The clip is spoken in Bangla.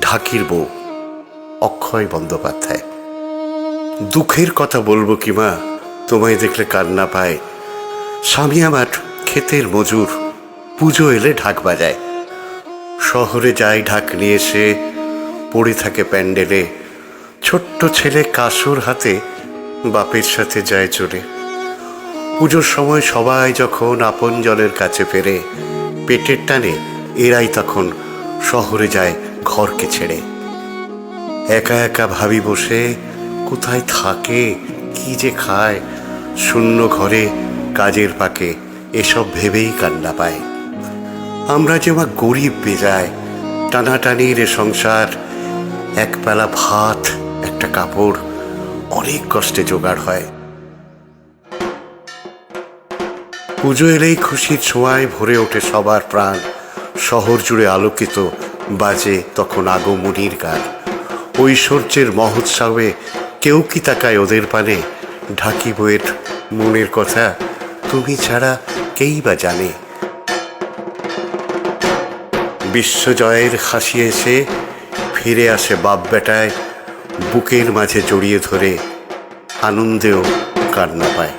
ঢাকির বউ, অক্ষয় বন্দ্যোপাধ্যায়। দুঃখের কথা বলব কি মা? তোমায় দেখলে কান্না পায়। স্বামী আমার ক্ষেতের মজুর, পুজো এলে ঢাক বাজায়। শহরে যায় ঢাক নিয়ে এসে, পড়ে থাকে প্যান্ডেলে। ছোট্ট ছেলে কাসুর হাতে বাপের সাথে যায় চলে। পুজোর সময় সবাই যখন আপন জলের কাছে ফেরে, পেটের টানে এরাই তখন শহরে যায়। ঘরকে ছেড়ে। একা একা ভাবি বসে কোথায় থাকে, কি যে খায়, শূন্য ঘরে কাজের পাকে এসব ভেবেই কান্না পায়। আমরা যে মা গরিব বেজায়, টানাটানির এ সংসার এক বেলা ভাত, একটা কাপড়, অনেক কষ্টে জোগাড় হয়। পুজো এলেই খুশির ছোঁয়ায় ভরে ওঠে সবার প্রাণ, শহর জুড়ে আলোকিত বাজে তখন আগমনির গান। ঐশ্বর্যের মহোৎসবে কেউ কি তাকায় ওদের পানে? ঢাকি বইয়ের মনের কথা তুমি ছাড়া কেই বা জানে। বিশ্বজয়ের হাসি এসে ফিরে আসে বাপ বেটায়, বুকের মাঝে জড়িয়ে ধরে আনন্দেও কান্না পায়।